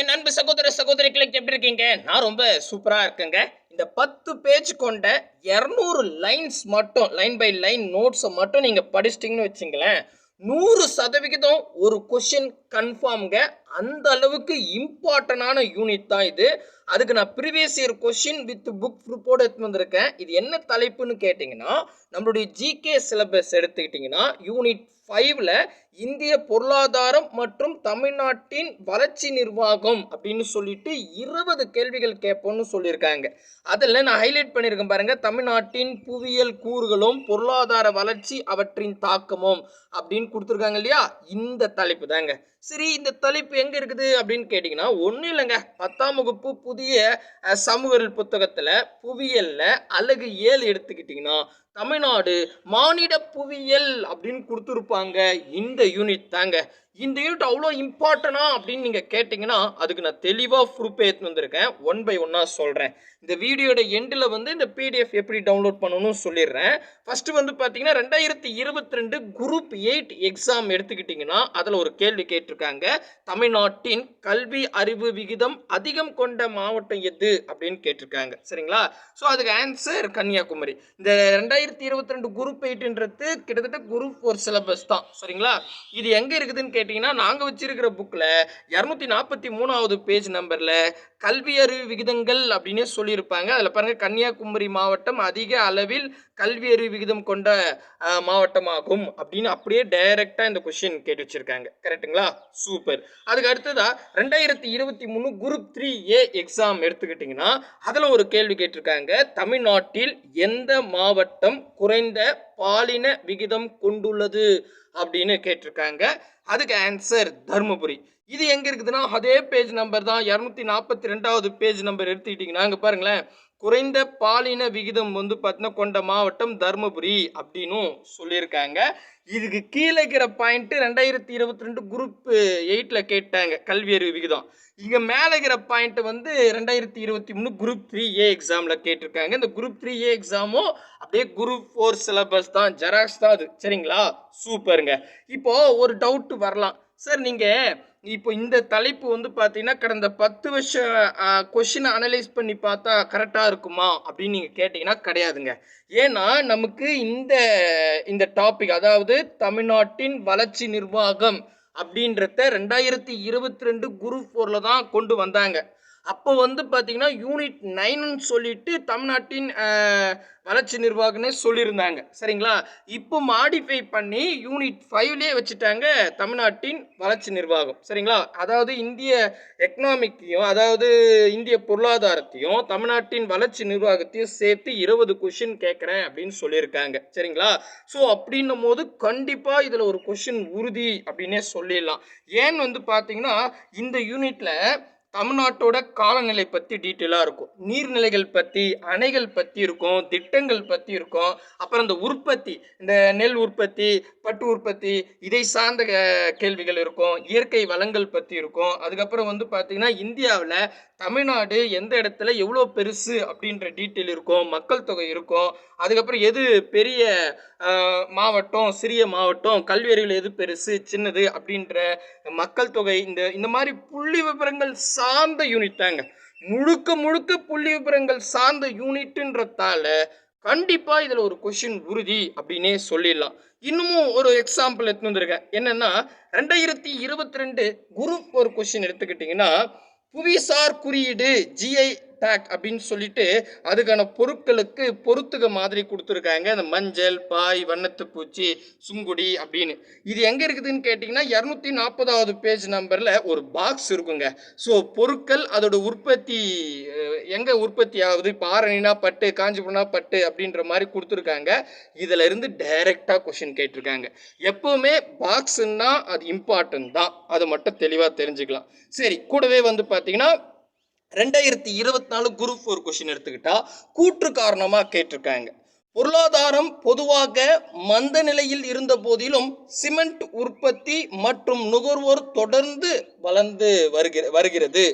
என் அன்பு சகோதர சகோதரிகளுக்கு எப்படி இருக்கீங்க? நான் ரொம்ப சூப்பராக இருக்கேங்க. இந்த பத்து பேஜ் கொண்ட இரநூறு லைன்ஸ் மட்டும் லைன் பை லைன் நோட்ஸை மட்டும் நீங்கள் படிச்சிட்டிங்கன்னு வச்சுங்களேன் நூறு சதவிகிதம் ஒரு கொஷின் கன்ஃபார்ம்ங்க அந்த அளவுக்கு இம்பார்ட்டண்டான யூனிட் தான் இது. அதுக்கு நான் previous year question with book report எடுத்து வந்திருக்கேன். இது என்ன தலைப்புன்னு கேட்டிங்கன்னா நம்மளுடைய ஜிகே சிலபஸ் எடுத்துக்கிட்டிங்கன்னா யூனிட் ஃபைவ்ல இந்திய பொருளாதாரம் மற்றும் தமிழ்நாட்டின் வளர்ச்சி நிர்வாகம் அப்படின்னு சொல்லிட்டு இருபது கேள்விகள் கேட்போம்னு சொல்லியிருக்காங்க. அதில் நான் ஹைலைட் பண்ணியிருக்கேன் பாருங்க. தமிழ்நாட்டின் புவியியல் கூறுகளும் பொருளாதார வளர்ச்சி அவற்றின் தாக்கமும் அப்படின்னு கொடுத்துருக்காங்க இல்லையா? இந்த தலைப்பு தாங்க. சரி இந்த தலைப்பு எங்க இருக்குது அப்படின்னு கேட்டிங்கன்னா ஒன்றும் இல்லைங்க. பத்தாம் வகுப்பு புதிய சமூகல் புத்தகத்தில் புவியியலில் அழகு ஏழு எடுத்துக்கிட்டிங்கன்னா தமிழ்நாடு மானிட புவியியல் அப்படின்னு கொடுத்துருப்பாங்க. இந்த யூனிட் தாங்க. இந்த யூனிட் அவ்வளோ இம்பார்ட்டனா அப்படின்னு நீங்கள் கேட்டிங்கன்னா அதுக்கு நான் தெளிவாக ப்ரூப் எடுத்து வந்திருக்கேன். ஒன் பை ஒன்னாக சொல்கிறேன் இந்த வீடியோட எண்டில் வந்து இந்த பிடிஎஃப் எப்படி டவுன்லோட் பண்ணணும்னு சொல்லிடுறேன். ஃபஸ்ட்டு வந்து பார்த்தீங்கன்னா ரெண்டாயிரத்தி இருபத்தி ரெண்டு குரூப் எயிட் எக்ஸாம் எடுத்துக்கிட்டிங்கன்னா அதில் ஒரு கேள்வி கேட்டிருக்காங்க. தமிழ்நாட்டின் கல்வி அறிவு விகிதம் அதிகம் கொண்ட மாவட்டம் எது அப்படின்னு கேட்டிருக்காங்க. சரிங்களா? ஸோ அதுக்கு ஆன்சர் கன்னியாகுமரி. இந்த ரெண்டாயிரத்தி இருபத்தி ரெண்டு குரூப் எயிட்ன்றது கிட்டத்தட்ட குரூப் ஃபோர் சிலபஸ் தான். சரிங்களா? இது எங்கே இருக்குதுன்னு கேட்டிங்கன்னா நாங்கள் வச்சிருக்கிற புக்கில் இரநூத்தி நாற்பத்தி மூணாவது பேஜ் நம்பரில் கல்வியறிவு விகிதங்கள் அப்படின்னு சொல்லியிருப்பாங்க. அதில் பாருங்கள் கன்னியாகுமரி மாவட்டம் அதிக அளவில் கல்வியறிவு விகிதம் கொண்ட மாவட்டமாகும் அப்படின்னு அப்படியே டைரெக்டாக இந்த கொஷின் கேட்டு வச்சிருக்காங்க. கரெக்ட்டுங்களா சூப்பர் அதுக்கு அடுத்ததா ரெண்டாயிரத்தி இருபத்தி மூணு குரூப் த்ரீ ஏ எக்ஸாம் எடுத்துக்கிட்டிங்கன்னா அதில் ஒரு கேள்வி கேட்டிருக்காங்க. தமிழ்நாட்டில் எந்த மாவட்டம் குறைந்த பாலின விகிதம் கொண்டுள்ளது அப்படின்னு கேட்டிருக்காங்க. அதுக்கு ஆன்சர் தருமபுரி. இது எங்க இருக்குதுன்னா அதே பேஜ் நம்பர் தான் இரநூத்தி நாற்பத்தி ரெண்டாவது பேஜ் நம்பர் எடுத்துக்கிட்டிங்கன்னா அங்கே பாருங்களேன். குறைந்த பாலின விகிதம் வந்து பார்த்தீங்கன்னா கொண்ட மாவட்டம் தருமபுரி அப்படின்னும் சொல்லியிருக்காங்க. இதுக்கு கீழே இருக்கிற பாயிண்ட்டு ரெண்டாயிரத்தி இருபத்தி ரெண்டு குரூப் எயிட்டில் கேட்டாங்க கல்வி அறிவு விகிதம். இங்கே மேலே இருக்கிற பாயிண்ட் வந்து ரெண்டாயிரத்தி இருபத்தி மூணு குரூப் த்ரீ ஏ எக்ஸாமில் கேட்டிருக்காங்க. இந்த குரூப் த்ரீ ஏ எக்ஸாமும் அப்படியே குரூப் ஃபோர் சிலபஸ் தான் ஜெராக்ஸ் தான் அது. சரிங்களா? சூப்பருங்க. இப்போது ஒரு டவுட்டு வரலாம். சார் நீங்கள் இப்போ இந்த தலைப்பு வந்து பார்த்தீங்கன்னா கடந்த பத்து வருஷம் கொஷினை அனலைஸ் பண்ணி பார்த்தா கரெக்டாக இருக்குமா அப்படின்னு நீங்கள் கேட்டிங்கன்னா கிடையாதுங்க. ஏன்னா நமக்கு இந்த இந்த டாபிக் அதாவது தமிழ்நாட்டின் வளர்ச்சி நிர்வாகம் அப்படின்றத ரெண்டாயிரத்தி இருபத்தி ரெண்டு குரூப் ஃபோரில் தான் கொண்டு வந்தாங்க. அப்போ வந்து பார்த்தீங்கன்னா யூனிட் நைன்னு சொல்லிட்டு தமிழ்நாட்டின் வளர்ச்சி நிர்வாகம்னே சொல்லியிருந்தாங்க. சரிங்களா? இப்போ மாடிஃபை பண்ணி யூனிட் ஃபைவ்லேயே வச்சுட்டாங்க தமிழ்நாட்டின் வளர்ச்சி நிர்வாகம். சரிங்களா? அதாவது இந்திய எக்கனாமிக்கையும் அதாவது இந்திய பொருளாதாரத்தையும் தமிழ்நாட்டின் வளர்ச்சி நிர்வாகத்தையும் சேர்த்து இருபது கொஷின் கேட்குறேன் அப்படின்னு சொல்லியிருக்காங்க. சரிங்களா? ஸோ அப்படின்னும் போது கண்டிப்பாக இதில் ஒரு கொஷின் உறுதி அப்படின்னே சொல்லிடலாம். ஏன்னு வந்து பார்த்தீங்கன்னா இந்த யூனிட்டில் தமிழ்நாட்டோட காலநிலை பற்றி டீட்டெயிலாக இருக்கும். நீர்நிலைகள் பற்றி அணைகள் பற்றி இருக்கும் திட்டங்கள் பற்றி இருக்கும். அப்புறம் இந்த உற்பத்தி இந்த நெல் உற்பத்தி பட்டு உற்பத்தி இதை சார்ந்த கேள்விகள் இருக்கும். இயற்கை வளங்கள் பற்றி இருக்கும். அதுக்கப்புறம் வந்து பார்த்திங்கன்னா இந்தியாவில் தமிழ்நாடு எந்த இடத்துல எவ்வளோ பெருசு அப்படின்ற டீட்டெயில் இருக்கும் மக்கள் தொகை இருக்கும் அதுக்கப்புறம் எது பெரிய மாவட்டம் சிறிய மாவட்டம் கல்வி அறிவில் எது பெருசு சின்னது அப்படின்ற மக்கள் தொகை இந்த இந்த மாதிரி புள்ளி விவரங்கள் சார்ந்த யூனிட் தாங்க. முழுக்க முழுக்க புள்ளி விவரங்கள் சார்ந்த யூனிட்டுன்றதால கண்டிப்பாக இதில் ஒரு கொஷின் உறுதி அப்படின்னே சொல்லிடலாம். இன்னமும் ஒரு எக்ஸாம்பிள் எடுத்து வந்திருக்கேன். என்னென்னா ரெண்டாயிரத்தி இருபத்தி ரெண்டு குரூப் ஒரு கொஷின் எடுத்துக்கிட்டிங்கன்னா புவிசார் குறியீடு ஜிஐ டேக் அப்படின்னு சொல்லிட்டு அதுக்கான பொருட்களுக்கு பொருத்துக மாதிரி கொடுத்துருக்காங்க. அந்த மஞ்சள் பாய் வண்ணத்து பூச்சி சுங்குடி அப்படின்னு. இது எங்கே இருக்குதுன்னு கேட்டிங்கன்னா இரநூத்தி நாற்பதாவது பேஜ் நம்பரில் ஒரு பாக்ஸ் இருக்குங்க. ஸோ பொருட்கள் அதோட உற்பத்தி எங்கே உற்பத்தி ஆகுது இப்போ ஆரணினா பட்டு காஞ்சிபுரம்னா பட்டு அப்படின்ற மாதிரி கொடுத்துருக்காங்க. இதில் இருந்து டைரெக்டாக கொஷின் கேட்டிருக்காங்க. எப்போவுமே பாக்ஸுன்னா அது இம்பார்ட்டன்ட் தான். அதை மட்டும் தெளிவாக தெரிஞ்சுக்கலாம். சரி கூடவே வந்து பார்த்தீங்கன்னா ரெண்டாயிரத்தி இருபத்தி நாலு குரூப் ஃபோர் கொஷின் எடுத்துக்கிட்டா கூற்று காரணமாக கேட்டிருக்காங்க. பொருளாதாரம் பொதுவாக மந்த நிலையில் இருந்த போதிலும் சிமெண்ட் உற்பத்தி மற்றும் நுகர்வோர் தொடர்ந்து வளர்ந்து வருகிற வருகிறது.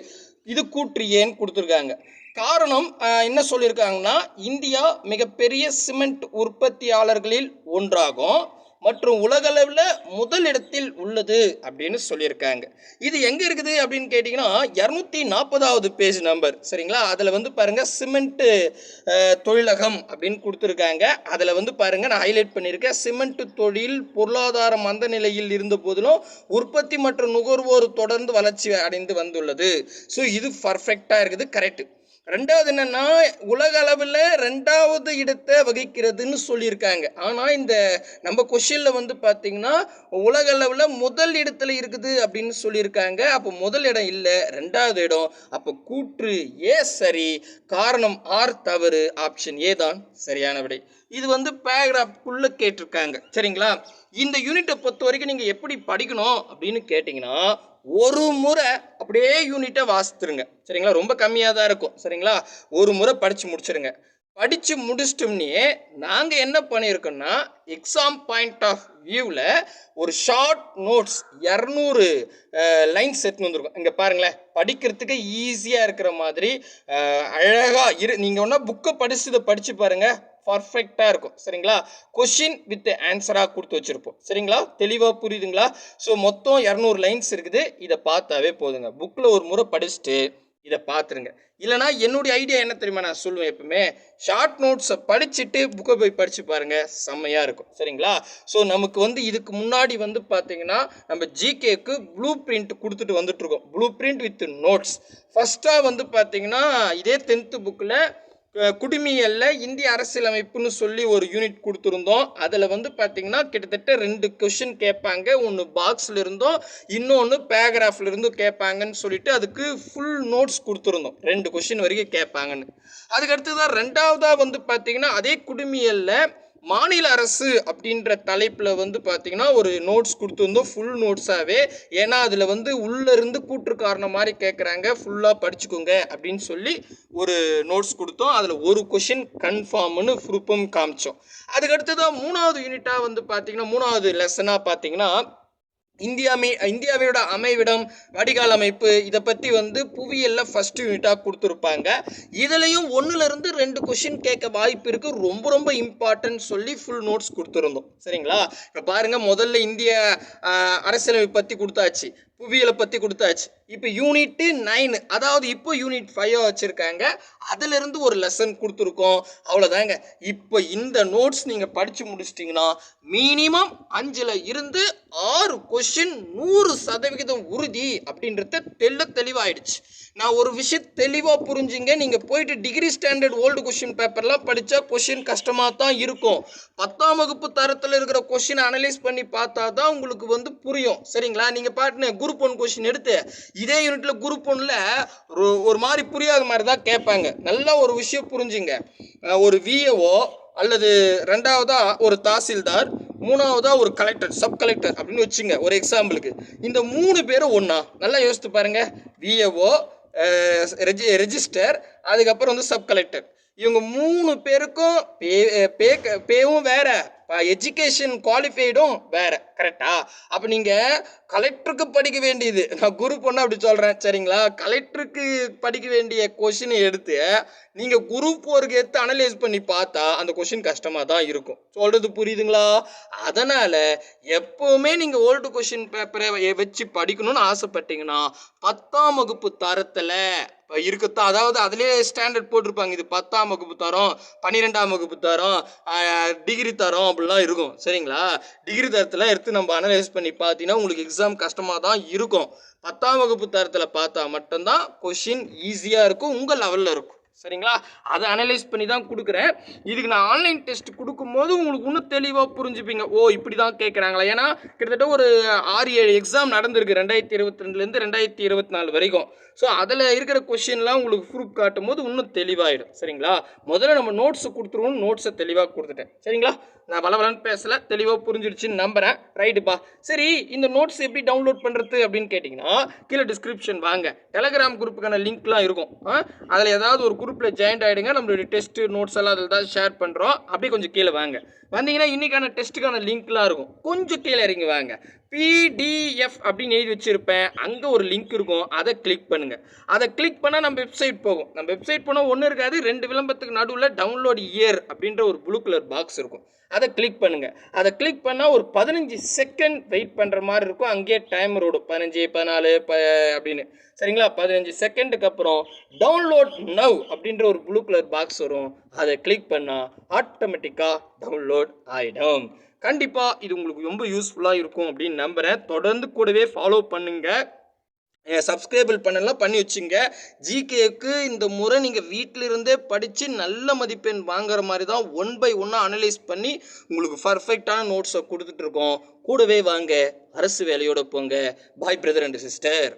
இது கூற்று ஏன் கொடுத்துருக்காங்க? காரணம் என்ன சொல்லியிருக்காங்கன்னா இந்தியா மிகப்பெரிய சிமெண்ட் உற்பத்தியாளர்களில் ஒன்றாகும் மற்றும் உலகளவில் முதல் இடத்தில் உள்ளது அப்படின்னு சொல்லியிருக்காங்க. இது எங்கே இருக்குது அப்படின்னு கேட்டிங்கன்னா இரநூத்தி நாற்பதாவது பேஜ் நம்பர் சரிங்களா? அதில் வந்து பாருங்கள் சிமெண்ட்டு தொழிலகம் அப்படின்னு கொடுத்துருக்காங்க. அதில் வந்து பாருங்கள் நான் ஹைலைட் பண்ணியிருக்கேன். சிமெண்ட் தொழில் பொருளாதார மந்த நிலையில் இருந்த போதிலும் உற்பத்தி மற்றும் நுகர்வோர் தொடர்ந்து வளர்ச்சி அடைந்து வந்துள்ளது. ஸோ இது பர்ஃபெக்டாக இருக்குது கரெக்ட் ரெண்டாவது என்னன்னா உலக அளவில் ரெண்டாவது இடத்தை வகிக்கிறதுன்னு சொல்லியிருக்காங்க. ஆனால் இந்த நம்ம கொஷினில் வந்து பார்த்தீங்கன்னா உலக அளவில் முதல் இடத்துல இருக்குது அப்படின்னு சொல்லியிருக்காங்க. அப்போ முதல் இடம் இல்லை ரெண்டாவது இடம். அப்போ கூற்று ஏ சரி காரணம் ஆர் தவறு ஆப்ஷன் ஏ தான் சரியான விடை இது வந்து பேராகிராஃப்குள்ளே கேட்டிருக்காங்க. சரிங்களா? இந்த யூனிட்டை பொறுத்த வரைக்கும் நீங்கள் எப்படி படிக்கணும் அப்படின்னு கேட்டிங்கன்னா ஒரு முறை அப்படியே யூனிட்டை வாசித்துருங்க. சரிங்களா? ரொம்ப கம்மியாக தான் இருக்கும். சரிங்களா? ஒரு முறை படித்து முடிச்சுருங்க. படித்து முடிச்சிட்டோம்னே நாங்கள் என்ன பண்ணியிருக்கோம்னா எக்ஸாம் பாயிண்ட் ஆஃப் வியூவில் ஒரு ஷார்ட் நோட்ஸ் இரநூறு லைன்ஸ் எடுத்துன்னு வந்திருக்கோம். இங்கே பாருங்களேன். படிக்கிறதுக்கு ஈஸியாக இருக்கிற மாதிரி அழகாக இரு நீங்கள் ஒன்றா புக்கை படித்து இதை படித்து பாருங்கள் பர்ஃபெக்டாக இருக்கும். சரிங்களா? கொஷின் வித் ஆன்சராக கொடுத்து வச்சுருப்போம். சரிங்களா? தெளிவாக புரியுதுங்களா? ஸோ மொத்தம் இரநூறு லைன்ஸ் இருக்குது. இதை பார்த்தாவே போதுங்க. புக்கில் ஒரு முறை படிச்சுட்டு இதை பார்த்துருங்க. இல்லைனா என்னுடைய ஐடியா என்ன தெரியுமா? நான் சொல்லுவேன் எப்பவுமே. ஷார்ட் நோட்ஸை படிச்சுட்டு புக்கை போய் படித்து பாருங்கள் செம்மையாக இருக்கும். சரிங்களா? ஸோ நமக்கு வந்து இதுக்கு முன்னாடி வந்து பார்த்தீங்கன்னா நம்ம ஜிகேக்கு ப்ளூ பிரிண்ட் கொடுத்துட்டு வந்துட்டுருக்கோம். ப்ளூ பிரிண்ட் வித் நோட்ஸ் ஃபஸ்ட்டாக வந்து பார்த்தீங்கன்னா இதே டென்த்து புக்கில் குடிமியல்ல இந்திய அரசியலமைப்புன்னு சொல்லி ஒரு யூனிட் கொடுத்துருந்தோம். அதில் வந்து பார்த்தீங்கன்னா கிட்டத்தட்ட ரெண்டு கொஷின் கேட்பாங்க. ஒன்று பாக்ஸில் இருந்தும் இன்னொன்று பேராகிராஃபில் இருந்தும் கேட்பாங்கன்னு சொல்லிட்டு அதுக்கு ஃபுல் நோட்ஸ் கொடுத்துருந்தோம். ரெண்டு கொஷின் வரைக்கும் கேட்பாங்கன்னு. அதுக்கடுத்து தான் ரெண்டாவதாக வந்து பார்த்தீங்கன்னா அதே குடிமியல்ல மாநில அரசு அப்படின்ற தலைப்பில் வந்து பார்த்தீங்கன்னா ஒரு நோட்ஸ் கொடுத்துருந்தோம் ஃபுல் நோட்ஸாகவே ஏன்னா அதில் வந்து உள்ளே இருந்து கூற்று காரணம் மாதிரி கேட்குறாங்க ஃபுல்லாக படிச்சுக்கோங்க அப்படின்னு சொல்லி ஒரு நோட்ஸ் கொடுத்தோம். அதில் ஒரு கொஷின் கன்ஃபார்ம்னு ப்ரூஃபும் காமிச்சோம். அதுக்கடுத்து தான் மூணாவது யூனிட்டாக வந்து பார்த்தீங்கன்னா மூணாவது லெசனாக பார்த்தீங்கன்னா இந்தியாமே இந்தியாவோட அமைவிடம் வடிகால் அமைப்பு இதை பற்றி வந்து புவியியலில் ஃபஸ்ட் யூனிட்டாக கொடுத்துருப்பாங்க. இதுலேயும் ஒன்றுலேருந்து ரெண்டு கொஷின் கேட்க வாய்ப்பு இருக்குது ரொம்ப ரொம்ப இம்பார்ட்டன்ட் சொல்லி ஃபுல் நோட்ஸ் கொடுத்துருந்தோம். சரிங்களா? இப்போ பாருங்கள் முதல்ல இந்திய அரசியலமைப்பு பற்றி கொடுத்தாச்சு. புவியியலை பற்றி கொடுத்தாச்சு. இப்போ யூனிட்டு நைனு அதாவது இப்போ யூனிட் ஃபைவ் வச்சுருக்காங்க. அதிலிருந்து ஒரு லெசன் கொடுத்துருக்கோம். அவ்வளோதாங்க இப்போ இந்த நோட்ஸ் நீங்கள் படித்து முடிச்சிட்டிங்கன்னா மினிமம் அஞ்சில் இருந்து ஆறு கொஷின் நூறு சதவிகிதம் உறுதி அப்படின்றத தெள்ள தெளிவாயிடுச்சு. நான் ஒரு விஷயம் தெளிவாக புரிஞ்சுங்க. நீங்கள் போயிட்டு டிகிரி ஸ்டாண்டர்ட் ஓல்டு கொஷின் பேப்பர்லாம் படித்தா கொஷின் கஷ்டமாக தான் இருக்கும். பத்தாம் வகுப்பு தரத்தில் இருக்கிற கொஷின் அனலைஸ் பண்ணி பார்த்தா தான் உங்களுக்கு வந்து புரியும். சரிங்களா? நீங்கள் பாட்டுன்னு குரூப் ஒன் கொஷின் எடுத்து இதே யூனிட்ல குரூப் ஒன்ல ஒரு ஒரு மாதிரி புரியாத மாதிரி தான் கேட்பாங்க. நல்லா ஒரு விஷயம் புரிஞ்சுங்க. ஒரு விஏஓ அல்லது ரெண்டாவதா ஒரு தாசில்தார் மூணாவதா ஒரு கலெக்டர் சப் கலெக்டர் அப்படின்னு வச்சுங்க ஒரு எக்ஸாம்பிளுக்கு இந்த மூணு பேரும் ஒன்றா நல்லா யோசித்து பாருங்க. விஏஓ ரெஜிஸ்டர் அதுக்கப்புறம் வந்து சப் கலெக்டர் இவங்க மூணு பேருக்கும் பே பே பேவும் வேற. எஜுகேஷன் குவாலிஃபைடும் வேறு கரெக்டா அப்போ நீங்கள் கலெக்டருக்கு படிக்க வேண்டியது. நான் குரு பொண்ணு அப்படி சொல்கிறேன் சரிங்களா? கலெக்டருக்கு படிக்க வேண்டிய கொஷினை எடுத்து நீங்கள் குரூப் ஒர்க்கு எடுத்து அனலைஸ் பண்ணி பார்த்தா அந்த கொஷின் கஷ்டமாக தான் இருக்கும். சொல்கிறது புரியுதுங்களா? அதனால் எப்போவுமே நீங்கள் ஓல்டு கொஷின் பேப்பரை வச்சு படிக்கணும்னு ஆசைப்பட்டீங்கன்னா பத்தாம் வகுப்பு தரத்தில் இருக்கத்தான். அதாவது அதிலே ஸ்டாண்டர்ட் போட்டிருப்பாங்க. இது பத்தாம் வகுப்பு தரம் பன்னிரெண்டாம் வகுப்பு தரம் டிகிரி தரம் அப்படிலாம் இருக்கும். சரிங்களா? டிகிரி தரத்தில் எடுத்து நம்ம அனலைஸ் பண்ணி பார்த்தீங்கன்னா உங்களுக்கு எக்ஸாம் கஷ்டமாக தான் இருக்கும். பத்தாம் வகுப்பு தரத்தில் பார்த்தா மட்டும்தான் கொஷின் ஈஸியாக இருக்கும். உங்கள் லெவலில் இருக்கும். சரிங்களா? அதை அனலைஸ் பண்ணி தான் கொடுக்குறேன். இதுக்கு நான் ஆன்லைன் டெஸ்ட் கொடுக்கும்போது உங்களுக்கு இன்னும் தெளிவாக புரிஞ்சுப்பீங்க. ஓ இப்படி தான் கேட்குறாங்களா ஏன்னா கிட்டத்தட்ட ஒரு ஆறு ஏழு எக்ஸாம் நடந்திருக்கு ரெண்டாயிரத்தி இருபத்தி ரெண்டுலேருந்து ரெண்டாயிரத்தி இருபத்தி நாலு வரைக்கும். ஸோ அதில் இருக்கிற கொஷின்லாம் உங்களுக்கு ப்ரூஃப் காட்டும் போது இன்னும் தெளிவாயிடும். சரிங்களா? முதல்ல நம்ம நோட்ஸை கொடுத்துருவோம். நோட்ஸை தெளிவாக கொடுத்துட்டேன். சரிங்களா? நான் பலபலன்னு பேசலை. தெளிவாக புரிஞ்சிடுச்சுன்னு நம்புகிறேன் ரைட்டுப்பா சரி இந்த நோட்ஸ் எப்படி டவுன்லோட் பண்ணுறது அப்படின்னு கேட்டிங்கன்னா கீழே டிஸ்கிரிப்ஷன் வாங்க. டெலகிராம் குரூப்புக்கான லிங்க்லாம் இருக்கும். அதில் ஏதாவது ஒரு குரூப் குரூப்பில் ஜாயின் ஆகிடுங்க நம்மளுடைய டெஸ்ட்டு நோட்ஸ் எல்லாம் அதில் தான் ஷேர் பண்ணுறோம் அப்படியே கொஞ்சம் கீழே வாங்க. வந்தீங்கன்னா இன்னைக்கான டெஸ்ட்டுக்கான லிங்க்லாம் இருக்கும். கொஞ்சம் கீழே இறங்கி வாங்க. பிடிஎஃப் அப்படின்னு எழுதி வச்சுருப்பேன். அங்கே ஒரு லிங்க் இருக்கும். அதை கிளிக் பண்ணுங்கள் அதை கிளிக் பண்ணால் நம்ம வெப்சைட் போகும். நம்ம வெப்சைட் போனால் ஒன்றும் இருக்காது. ரெண்டு விளம்பரத்துக்கு நடுவில் டவுன்லோட் இயர் அப்படின்ற ஒரு ப்ளூ கலர் பாக்ஸ் இருக்கும். அதை கிளிக் பண்ணுங்கள் அதை கிளிக் பண்ணால் ஒரு பதினஞ்சு செகண்ட் வெயிட் பண்ணுற மாதிரி இருக்கும். அங்கேயே டைமர் ஓடும். பதினஞ்சு பதினாலு ப அப்படின்னு. சரிங்களா? பதினஞ்சு செகண்டுக்கு அப்புறம் டவுன்லோட் நவ் அப்படின்ற ஒரு ப்ளூ கலர் பாக்ஸ் வரும். அதை கிளிக் பண்ணால் ஆட்டோமேட்டிக்காக டவுன்லோட் ஆகிடும் கண்டிப்பாக இது உங்களுக்கு ரொம்ப யூஸ்ஃபுல்லாக இருக்கும் அப்படின்னு நம்புகிறேன் தொடர்ந்து கூடவே ஃபாலோ பண்ணுங்கள் சப்ஸ்கிரைபிள் பண்ணலாம் பண்ணி வச்சுங்க. ஜிகேக்கு இந்த முறை நீங்கள் வீட்டிலிருந்தே படித்து நல்ல மதிப்பெண் வாங்குற மாதிரி தான் ஒன் பை ஒன்னாக அனலைஸ் பண்ணி உங்களுக்கு பர்ஃபெக்டான நோட்ஸை கொடுத்துட்ருக்கோம் கூடவே வாங்க அரசு வேலையோட போங்க. பாய் பிரதர் அண்ட் சிஸ்டர்